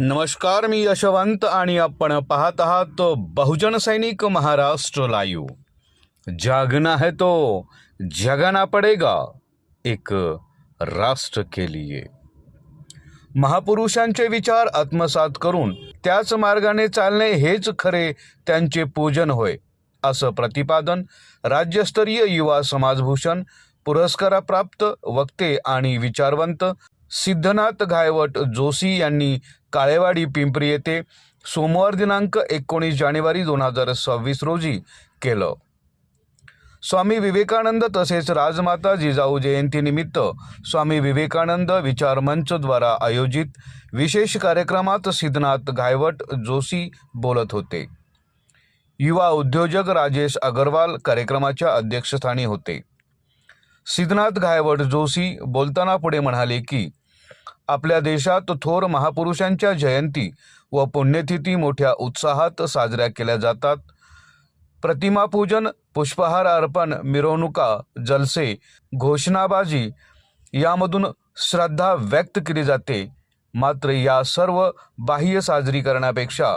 नमस्कार मी यशवंत आणि आपण पाहत आहात बहुजन सैनिक महाराष्ट्र लाईव्ह. जागना है तो जगाना पडेगा एक राष्ट्र के लिए. महापुरुषांचे विचार आत्मसात करून त्याच मार्गाने चालणे हेच खरे त्यांचे पूजन होय असं प्रतिपादन राज्यस्तरीय युवा समाजभूषण पुरस्काराप्राप्त वक्ते आणि विचारवंत सिद्धनाथ गायवट जोशी यांनी काळेवाडी पिंपरी येथे सोमवार दिनांक एकोणीस जानेवारी दोन हजार सव्वीस रोजी केलं. स्वामी विवेकानंद तसेच राजमाता जिजाऊ जयंतीनिमित्त स्वामी विवेकानंद विचार मंचद्वारा आयोजित विशेष कार्यक्रमात सिद्धनाथ गायवट जोशी बोलत होते. युवा उद्योजक राजेश अगरवाल कार्यक्रमाच्या अध्यक्षस्थानी होते. सिद्धनाथ गायवट जोशी बोलताना पुढे म्हणाले की आपल्या देशात थोर महापुरुषांच्या जयंती व पुण्यतिथी मोठ्या उत्साहात साजऱ्या केल्या जातात. प्रतिमापूजन पुष्पहार अर्पण मिरवणुका जलसे घोषणाबाजी यामधून श्रद्धा व्यक्त केली जाते. मात्र या सर्व बाह्य साजरी करण्यापेक्षा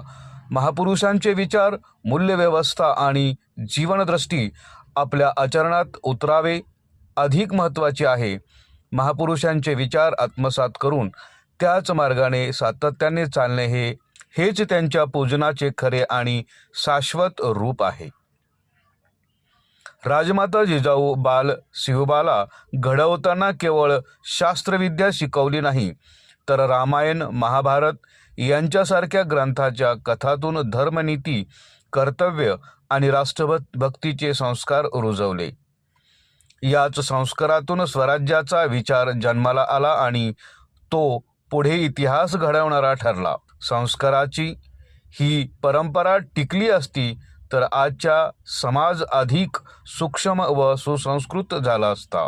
महापुरुषांचे विचार मूल्यव्यवस्था आणि जीवनदृष्टी आपल्या आचरणात उतरावे अधिक महत्त्वाचे आहे. महापुरुषांचे विचार आत्मसात करून त्याच मार्गाने सातत्याने चालणे हे हेच त्यांच्या पूजनाचे खरे आणि शाश्वत रूप आहे. राजमाता जिजाऊ बाल शिवबाला घडवताना केवळ शास्त्रविद्या शिकवली नाही तर रामायण महाभारत यांच्यासारख्या ग्रंथाच्या कथातून धर्मनीती कर्तव्य आणि राष्ट्रभक्तीचे संस्कार रुजवले. याच संस्कारातून स्वराज्याचा विचार जन्माला आला आणि तो पुढे इतिहास घडवणारा ठरला. संस्काराची ही परंपरा टिकली असती तर आजच्या समाज अधिक सूक्ष्म व सुसंस्कृत झाला असता.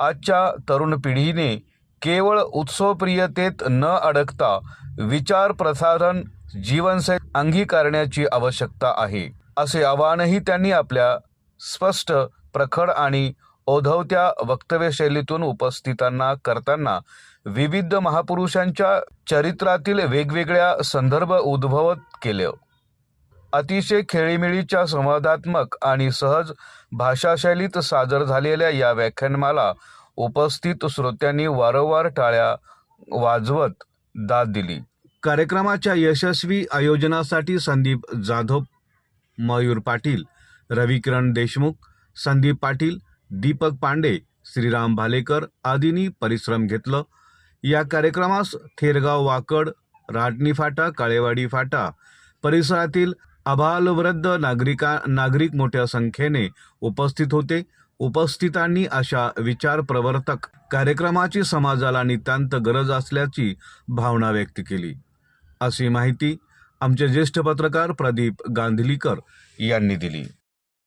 आजच्या तरुण पिढीने केवळ उत्सवप्रियतेत न अडकता विचार प्रसारण जीवनशैली अंगीकारण्याची आवश्यकता आहे असे आवाहनही त्यांनी आपल्या स्पष्ट प्रखर आणि ओधवत्या वक्तव्यशैलीतून उपस्थितांना करताना विविध महापुरुषांच्या चरित्रातील वेगवेगळ्या संदर्भ उद्भवत केले. अतिशय खेळीमेळीच्या संवादात्मक आणि सहज भाषाशैलीत सादर झालेल्या या व्याख्यानमाला उपस्थित श्रोत्यांनी वारंवार टाळ्या वाजवत दाद दिली. कार्यक्रमाच्या यशस्वी आयोजनासाठी संदीप जाधव मयूर पाटील रविकिरण देशमुख संदीप पाटील दीपक पांडे श्रीराम भालेकर आदींनी परिश्रम घेतलं. या कार्यक्रमास थेरगाव वाकड राटणी फाटा काळेवाडी फाटा परिसरातील अबालवृद्ध नागरिका नागरिक मोठ्या संख्येने उपस्थित होते. उपस्थितांनी अशा विचार प्रवर्तक कार्यक्रमाची समाजाला नितांत गरज असल्याची भावना व्यक्त केली. अशी माहिती आमचे ज्येष्ठ पत्रकार प्रदीप गांधलीकर यांनी दिली.